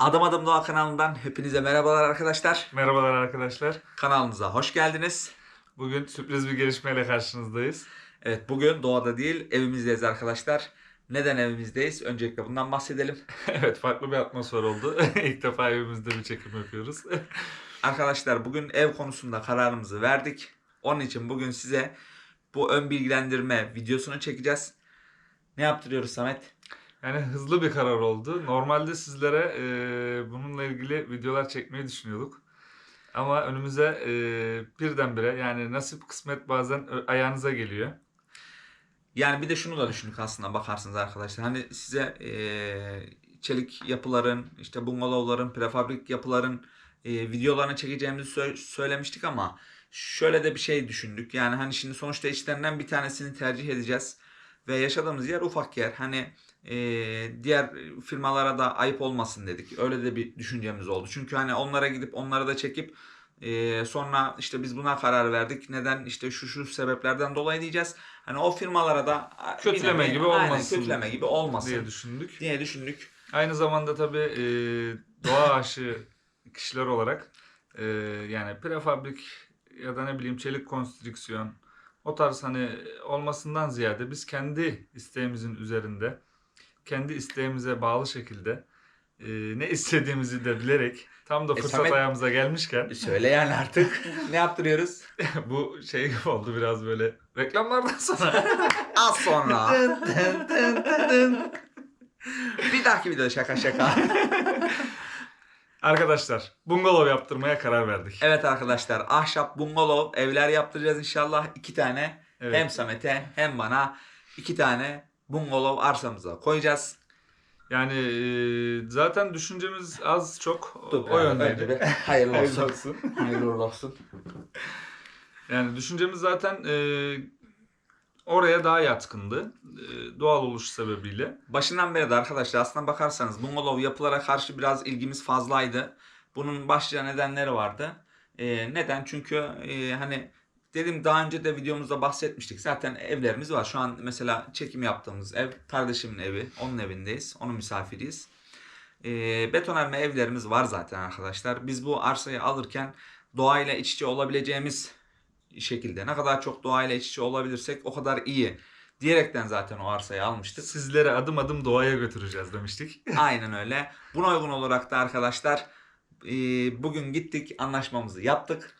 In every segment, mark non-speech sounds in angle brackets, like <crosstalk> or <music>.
Adım Adım Doğa kanalından hepinize merhabalar arkadaşlar. Merhabalar arkadaşlar. Kanalımıza hoş geldiniz. Bugün sürpriz bir gelişmeyle karşınızdayız. Evet bugün doğada değil evimizdeyiz arkadaşlar. Neden evimizdeyiz? Öncelikle bundan bahsedelim. <laughs> evet farklı bir atmosfer oldu. <laughs> İlk defa evimizde bir çekim yapıyoruz. <laughs> Arkadaşlar bugün ev konusunda kararımızı verdik. Onun için bugün size bu ön bilgilendirme videosunu çekeceğiz. Ne yaptırıyoruz Samet? Yani hızlı bir karar oldu. Normalde sizlere e, bununla ilgili videolar çekmeyi düşünüyorduk. Ama önümüze e, birdenbire yani nasip kısmet bazen ayağınıza geliyor. Yani bir de şunu da düşündük aslında bakarsınız arkadaşlar. Hani size eee, çelik yapıların, işte bungalovların, prefabrik yapıların eee, videolarını çekeceğimizi sö- söylemiştik ama şöyle de bir şey düşündük. Yani hani şimdi sonuçta içlerinden bir tanesini tercih edeceğiz. Ve yaşadığımız yer ufak yer. Hani eee, diğer firmalara da ayıp olmasın dedik. Öyle de bir düşüncemiz oldu. Çünkü hani onlara gidip onları da çekip eee, sonra işte biz buna karar verdik. Neden? işte şu şu sebeplerden dolayı diyeceğiz. Hani o firmalara da Kötüleme nevi- gibi aynen, olmasın kötüleme gibi olmasın diye düşündük. diye düşündük. Aynı zamanda tabii e, doğa aşığı kişiler olarak e, yani prefabrik ya da ne bileyim çelik konstrüksiyon o tarz hani olmasından ziyade biz kendi isteğimizin üzerinde kendi isteğimize bağlı şekilde e, ne istediğimizi de bilerek tam da E, fırsat Samet- ayağımıza gelmişken Söyle yani artık. ne yaptırıyoruz? <laughs> bu şey gibi oldu biraz böyle reklamlardan sonra <laughs> Az sonra. Bir dahaki videoda şaka şaka. arkadaşlar bungalov yaptırmaya karar verdik. evet arkadaşlar ahşap bungalov evler yaptıracağız inşallah. iki tane Evet. hem Samet'e hem bana iki tane bungalov arsamıza koyacağız. Yani e, zaten düşüncemiz az çok o- o yöndeydi. önce bir <laughs> Hayırlı Hayırlı olsun. olsun. <laughs> Hayırlı olsun. Yani düşüncemiz zaten e, oraya daha yatkındı. E, doğal oluş sebebiyle. Başından beri de arkadaşlar aslına bakarsanız bungalov yapılara karşı biraz ilgimiz fazlaydı. Bunun başlıca nedenleri vardı. Ee, neden? Çünkü e, hani dedim daha önce de videomuzda bahsetmiştik. Zaten evlerimiz var. Şu an mesela çekim yaptığımız ev kardeşimin evi. Onun evindeyiz. Onun misafiriyiz. Ee, betonarme evlerimiz var zaten arkadaşlar. Biz bu arsayı alırken doğayla iç içe olabileceğimiz şekilde ne kadar çok doğayla iç içe olabilirsek o kadar iyi diyerekten zaten o arsayı almıştık. Sizleri adım adım doğaya götüreceğiz demiştik. <laughs> Aynen öyle. Buna uygun olarak da arkadaşlar e, bugün gittik anlaşmamızı yaptık.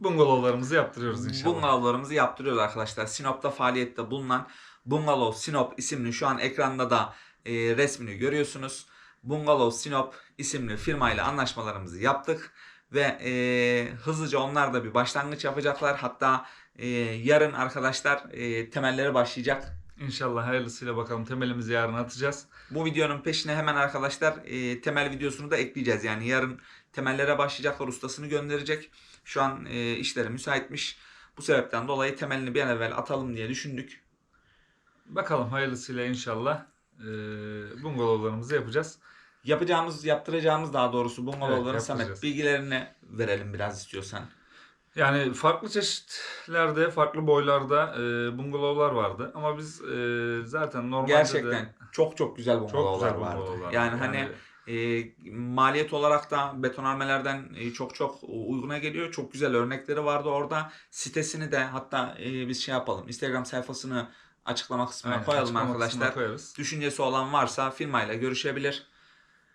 Bungalovlarımızı yaptırıyoruz inşallah. Bungalovlarımızı yaptırıyoruz arkadaşlar. Sinop'ta faaliyette bulunan Bungalov Sinop isimli şu an ekranda da e, resmini görüyorsunuz. Bungalov Sinop isimli firmayla anlaşmalarımızı yaptık. Ve e, hızlıca onlar da bir başlangıç yapacaklar. Hatta e, yarın arkadaşlar e, temelleri başlayacak. İnşallah hayırlısıyla bakalım temelimizi yarın atacağız. Bu videonun peşine hemen arkadaşlar e, temel videosunu da ekleyeceğiz. Yani yarın temellere başlayacaklar ustasını gönderecek. Şu an e, işleri müsaitmiş. Bu sebepten dolayı temelini bir an evvel atalım diye düşündük. Bakalım hayırlısıyla inşallah e, bungalovlarımızı yapacağız. Yapacağımız, yaptıracağımız daha doğrusu bungalovların Evet, Samet bilgilerini verelim biraz istiyorsan. Yani farklı çeşitlerde, farklı boylarda e, bungalovlar vardı. Ama biz e, zaten normalde Gerçekten de çok çok güzel çok bungalovlar güzel vardı. bungalovlar yani var. hani e, maliyet olarak da betonarmelerden e, çok çok uyguna geliyor. Çok güzel örnekleri vardı orada. Sitesini de hatta e, biz şey yapalım. Instagram sayfasını açıklama kısmına Aynen, koyalım açıklama arkadaşlar. koyarız. Düşüncesi olan varsa firmayla görüşebilir.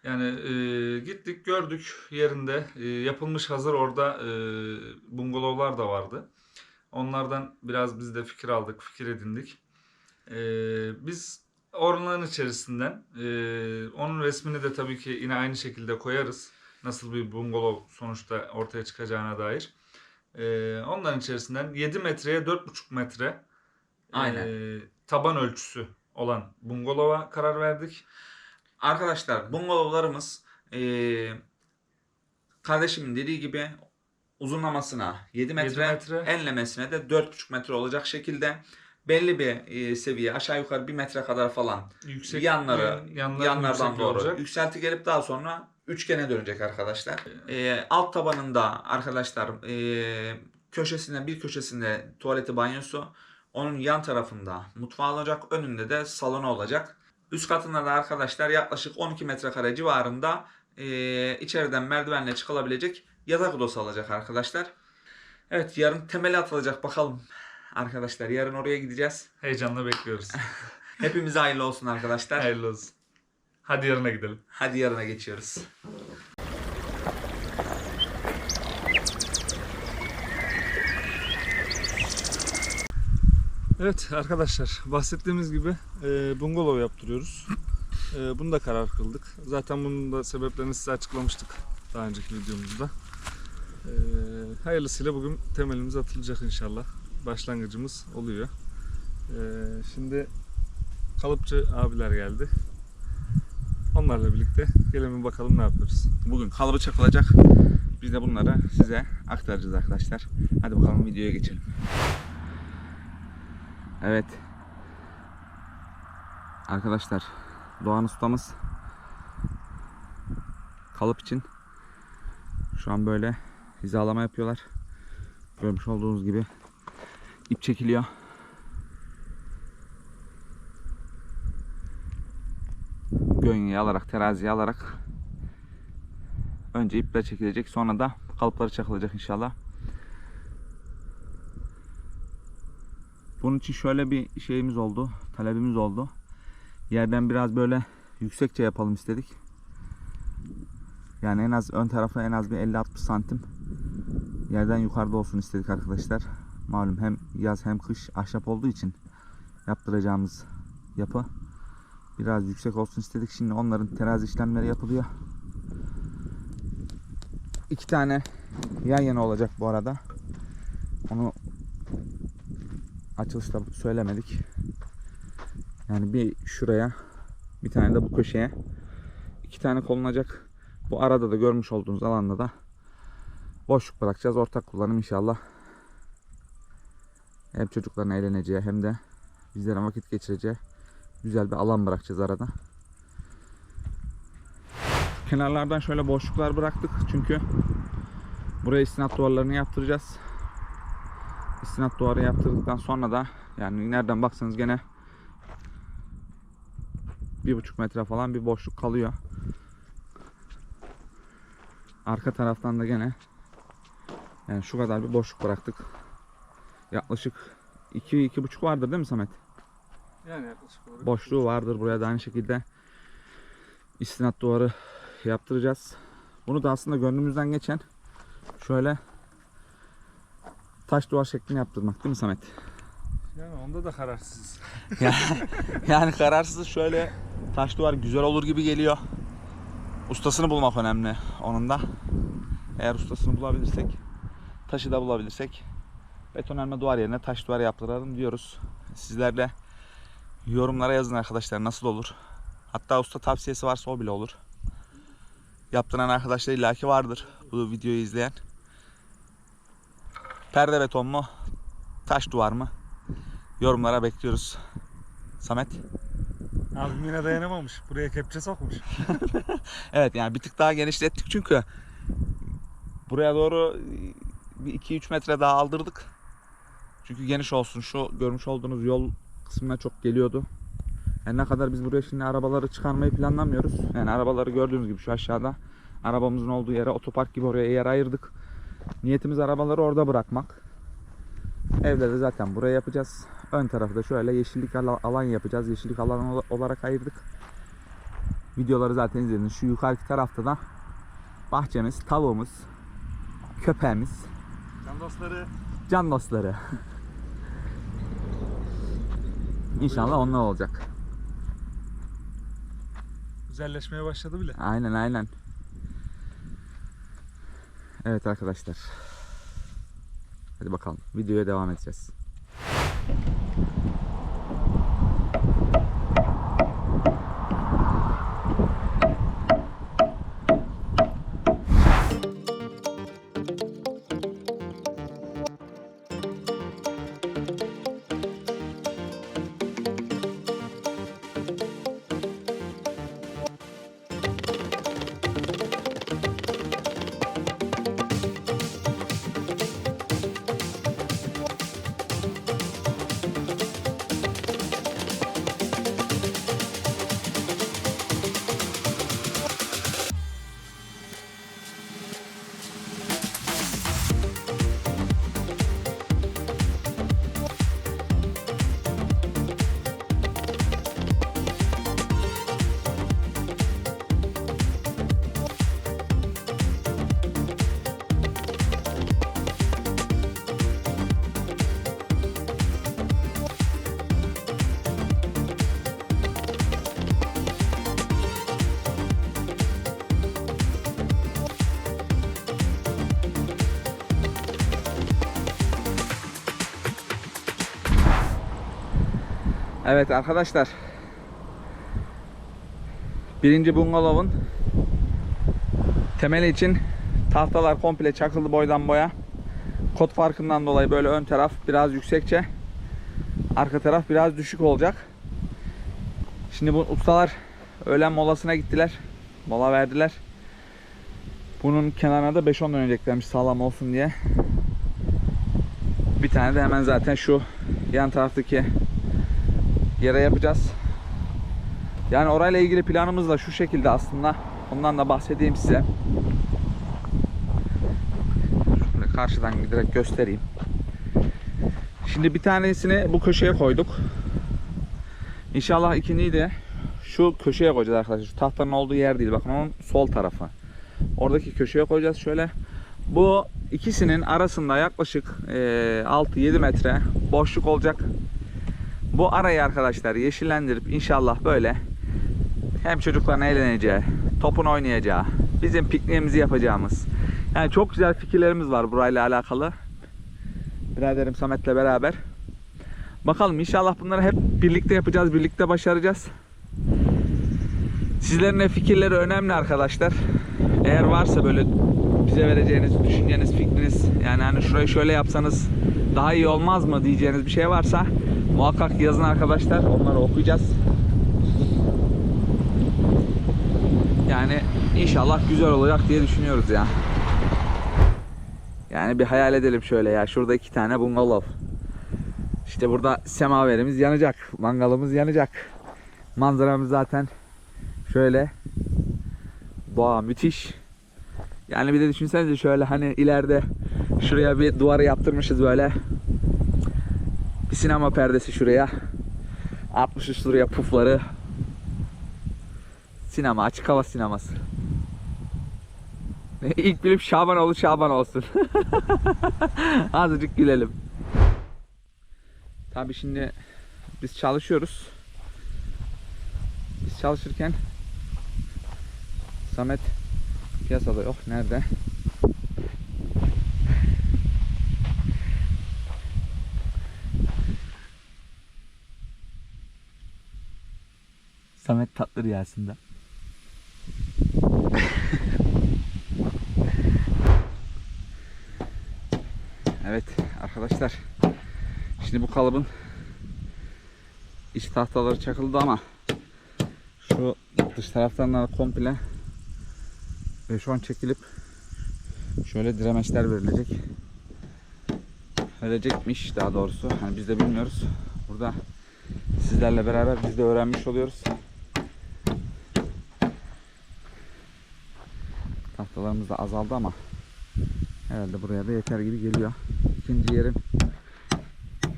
Yani e, gittik gördük yerinde e, yapılmış hazır orada e, bungalovlar da vardı. Onlardan biraz biz de fikir aldık, fikir edindik. E, biz ormanların içerisinden e, onun resmini de tabii ki yine aynı şekilde koyarız. Nasıl bir bungalov sonuçta ortaya çıkacağına dair. E, onların içerisinden 7 metreye 4,5 metre e, Aynen. taban ölçüsü olan bungalova karar verdik. Arkadaşlar bungalovlarımız e, kardeşimin dediği gibi uzunlamasına 7 metre, metre. enlemesine de 4,5 metre olacak şekilde belli bir e, seviye aşağı yukarı 1 metre kadar falan Yüksek yanları yanların yanlardan doğru olacak. yükselti gelip daha sonra üçgene dönecek arkadaşlar. Ee, alt tabanında arkadaşlar e, köşesinde bir köşesinde tuvaleti banyosu onun yan tarafında mutfağı olacak önünde de salonu olacak. Üst katında da arkadaşlar yaklaşık 12 metrekare civarında e, içeriden merdivenle çıkılabilecek yatak odası alacak arkadaşlar. Evet yarın temeli atılacak bakalım arkadaşlar. Yarın oraya gideceğiz. Heyecanla bekliyoruz. <laughs> Hepimize hayırlı olsun arkadaşlar. Hayırlı olsun. Hadi yarına gidelim. Hadi yarına geçiyoruz. Evet arkadaşlar bahsettiğimiz gibi e, bungalov yaptırıyoruz. E, bunu da karar kıldık. Zaten bunun da sebeplerini size açıklamıştık daha önceki videomuzda. E, hayırlısıyla bugün temelimiz atılacak inşallah. Başlangıcımız oluyor. E, şimdi kalıpçı abiler geldi. Onlarla birlikte gelin bir bakalım ne yapıyoruz. Bugün kalıbı çakılacak. Biz de bunları size aktaracağız arkadaşlar. Hadi bakalım videoya geçelim. Evet. Arkadaşlar Doğan ustamız kalıp için şu an böyle hizalama yapıyorlar. Görmüş olduğunuz gibi ip çekiliyor. Gönyeyi alarak, teraziyi alarak önce ipler çekilecek sonra da kalıpları çakılacak inşallah. Bunun için şöyle bir şeyimiz oldu, talebimiz oldu. Yerden biraz böyle yüksekçe yapalım istedik. Yani en az ön tarafı en az bir 50-60 santim yerden yukarıda olsun istedik arkadaşlar. Malum hem yaz hem kış ahşap olduğu için yaptıracağımız yapı biraz yüksek olsun istedik. Şimdi onların terazi işlemleri yapılıyor. İki tane yan yana olacak bu arada. Onu açılışta söylemedik. Yani bir şuraya, bir tane de bu köşeye. iki tane konulacak. Bu arada da görmüş olduğunuz alanda da boşluk bırakacağız. Ortak kullanım inşallah. Hem çocukların eğleneceği hem de bizlerin vakit geçireceği güzel bir alan bırakacağız arada. Kenarlardan şöyle boşluklar bıraktık çünkü buraya istinat duvarlarını yaptıracağız. İstinat duvarı yaptırdıktan sonra da yani nereden baksanız gene bir buçuk metre falan bir boşluk kalıyor. Arka taraftan da gene yani şu kadar bir boşluk bıraktık. Yaklaşık 2 iki, buçuk vardır değil mi Samet? Yani yaklaşık olarak. boşluğu vardır. Buraya da aynı şekilde istinat duvarı yaptıracağız. Bunu da aslında gönlümüzden geçen şöyle taş duvar şeklini yaptırmak değil mi Samet? Yani onda da kararsız. <laughs> yani kararsız şöyle taş duvar güzel olur gibi geliyor. Ustasını bulmak önemli onun da. Eğer ustasını bulabilirsek, taşı da bulabilirsek betonarme duvar yerine taş duvar yaptıralım diyoruz. Sizler de yorumlara yazın arkadaşlar nasıl olur. Hatta usta tavsiyesi varsa o bile olur. Yaptıran arkadaşlar illaki vardır bu videoyu izleyen. Perde beton mu? Taş duvar mı? Yorumlara bekliyoruz. Samet. Abim yine dayanamamış. Buraya kepçe sokmuş. <laughs> Evet yani bir tık daha genişlettik çünkü buraya doğru bir 2-3 metre daha aldırdık. Çünkü geniş olsun. Şu görmüş olduğunuz yol kısmına çok geliyordu. Yani ne kadar biz buraya şimdi arabaları çıkarmayı planlamıyoruz. Yani arabaları gördüğünüz gibi şu aşağıda arabamızın olduğu yere otopark gibi oraya yer ayırdık. Niyetimiz arabaları orada bırakmak. Evde de zaten buraya yapacağız. Ön tarafı da şöyle yeşillik ala- alan yapacağız. Yeşillik alanı ola- olarak ayırdık. Videoları zaten izlediniz. Şu yukarıki tarafta da bahçemiz, tavuğumuz, köpeğimiz, Can dostları. can dostları. İnşallah onlar olacak. Güzelleşmeye başladı bile. Aynen aynen. Evet arkadaşlar. Hadi bakalım. Videoya devam edeceğiz. Evet arkadaşlar. Birinci bungalovun temeli için tahtalar komple çakıldı boydan boya. Kod farkından dolayı böyle ön taraf biraz yüksekçe. Arka taraf biraz düşük olacak. Şimdi bu ustalar öğlen molasına gittiler. Mola verdiler. Bunun kenarına da 5-10 döneceklermiş sağlam olsun diye. Bir tane de hemen zaten şu yan taraftaki yere yapacağız. Yani orayla ilgili planımız da şu şekilde aslında. Ondan da bahsedeyim size. Şöyle karşıdan direkt göstereyim. Şimdi bir tanesini bu köşeye koyduk. İnşallah ikinciyi de şu köşeye koyacağız arkadaşlar. Şu tahtanın olduğu yer değil. Bakın onun sol tarafı. Oradaki köşeye koyacağız şöyle. Bu ikisinin arasında yaklaşık eee, 6-7 metre boşluk olacak. Bu arayı arkadaşlar yeşillendirip inşallah böyle hem çocukların eğleneceği, topun oynayacağı, bizim pikniğimizi yapacağımız. Yani çok güzel fikirlerimiz var burayla alakalı. Biraderim Samet'le beraber. Bakalım inşallah bunları hep birlikte yapacağız, birlikte başaracağız. Sizlerin de fikirleri önemli arkadaşlar. Eğer varsa böyle bize vereceğiniz, düşünceniz, fikriniz yani hani şurayı şöyle yapsanız daha iyi olmaz mı diyeceğiniz bir şey varsa muhakkak yazın arkadaşlar. Onları okuyacağız. Yani inşallah güzel olacak diye düşünüyoruz ya. Yani bir hayal edelim şöyle ya. Şurada iki tane bungalov. İşte burada semaverimiz yanacak. Mangalımız yanacak. Manzaramız zaten şöyle doğa müthiş. Yani bir de düşünsenize şöyle hani ileride şuraya bir duvarı yaptırmışız böyle. Sinema perdesi şuraya. Atmışız şuraya pufları. Sinema, açık hava sineması. İlk film Şabanoğlu Şaban olsun. <laughs> Azıcık gülelim. Tabii şimdi biz çalışıyoruz. Biz çalışırken Samet piyasada yok. Nerede? Samet tatlı rüyasında. Evet arkadaşlar. Şimdi bu kalıbın iç tahtaları çakıldı ama şu dış taraftan da komple 5-10 çekilip şöyle diremeçler verilecek. Verecekmiş daha doğrusu. Hani biz de bilmiyoruz. Burada sizlerle beraber biz de öğrenmiş oluyoruz. Tahtalarımız da azaldı ama herhalde buraya da yeter gibi geliyor. İkinci yerin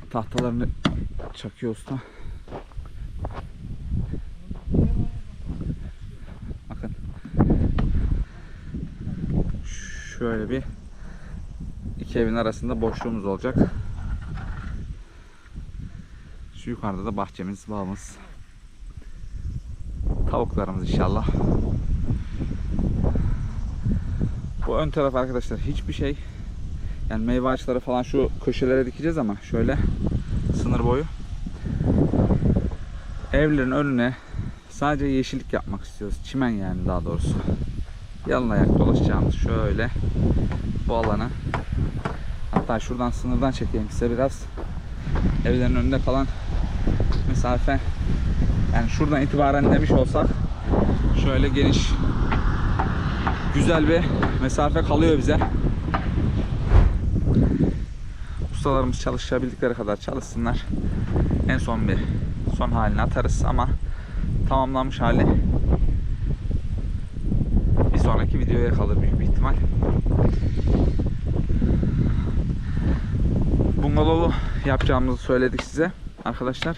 tahtalarını çakıyor usta. Bakın. Şöyle bir iki evin arasında boşluğumuz olacak. Şu yukarıda da bahçemiz, bağımız. Tavuklarımız inşallah. Ön taraf arkadaşlar hiçbir şey yani meyve ağaçları falan şu köşelere dikeceğiz ama şöyle sınır boyu. Evlerin önüne sadece yeşillik yapmak istiyoruz. Çimen yani daha doğrusu. Yalın ayak dolaşacağımız şöyle bu alanı. Hatta şuradan sınırdan çekeyim size biraz. Evlerin önünde kalan mesafe yani şuradan itibaren demiş olsak şöyle geniş güzel bir mesafe kalıyor bize. Ustalarımız çalışabildikleri kadar çalışsınlar. En son bir son halini atarız ama tamamlanmış hali bir sonraki videoya kalır büyük bir ihtimal. Bungalovu yapacağımızı söyledik size arkadaşlar.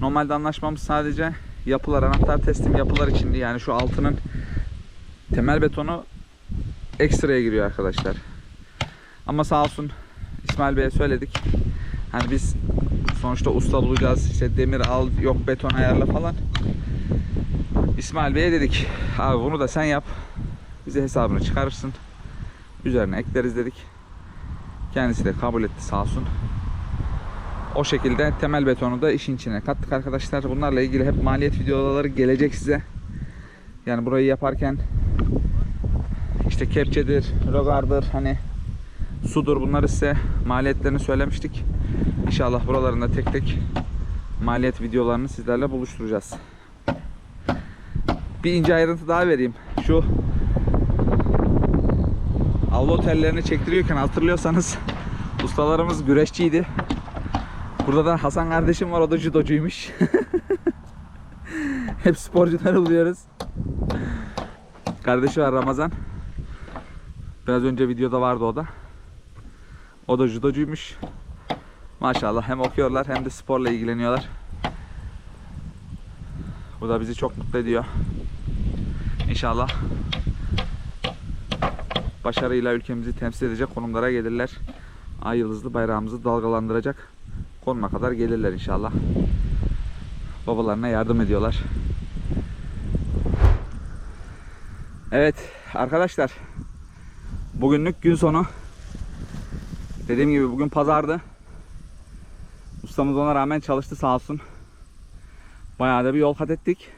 Normalde anlaşmamız sadece yapılar, anahtar teslim yapılar içindi. Yani şu altının temel betonu ekstraya giriyor arkadaşlar. Ama sağ olsun İsmail Bey'e söyledik. Hani biz sonuçta usta bulacağız. İşte demir al, yok beton ayarla falan. İsmail Bey'e dedik. Abi bunu da sen yap. Bize hesabını çıkarırsın. Üzerine ekleriz dedik. Kendisi de kabul etti sağ olsun. O şekilde temel betonu da işin içine kattık arkadaşlar. Bunlarla ilgili hep maliyet videoları gelecek size. Yani burayı yaparken işte kepçedir, rogardır, hani sudur bunları size maliyetlerini söylemiştik. İnşallah buralarında tek tek maliyet videolarını sizlerle buluşturacağız. Bir ince ayrıntı daha vereyim. Şu avlu otellerini çektiriyorken hatırlıyorsanız ustalarımız güreşçiydi. Burada da Hasan kardeşim var o da judocuymuş. <laughs> Hep sporcuları buluyoruz. Kardeşi var Ramazan. Biraz önce videoda vardı o da. O da judocuymuş. Maşallah hem okuyorlar hem de sporla ilgileniyorlar. Bu da bizi çok mutlu ediyor. İnşallah başarıyla ülkemizi temsil edecek konumlara gelirler. Ay yıldızlı bayrağımızı dalgalandıracak konuma kadar gelirler inşallah. Babalarına yardım ediyorlar. Evet arkadaşlar. Bugünlük gün sonu. Dediğim gibi bugün pazardı. Ustamız ona rağmen çalıştı sağ olsun. Bayağı da bir yol kat ettik.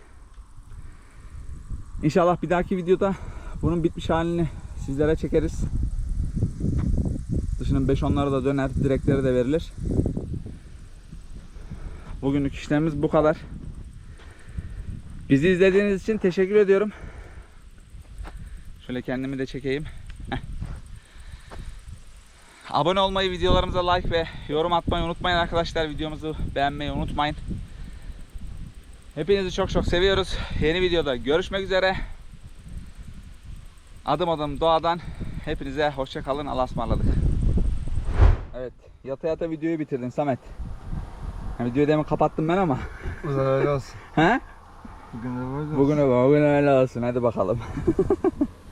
İnşallah bir dahaki videoda bunun bitmiş halini sizlere çekeriz. Dışının 5-10'ları da döner, direkleri de verilir. Bugünlük işlemimiz bu kadar. Bizi izlediğiniz için teşekkür ediyorum. Şöyle kendimi de çekeyim. Abone olmayı, videolarımıza like ve yorum atmayı unutmayın arkadaşlar. Videomuzu beğenmeyi unutmayın. Hepinizi çok çok seviyoruz. Yeni videoda görüşmek üzere. Adım adım doğadan hepinize hoşça kalın. Allah'a ısmarladık. Evet, yata yata videoyu bitirdin Samet. Ha, videoyu demin kapattım ben ama. Uzun öyle olsun. He? Bugün de böyle olsun. Bugün, bugün öyle olsun. Hadi bakalım. <laughs>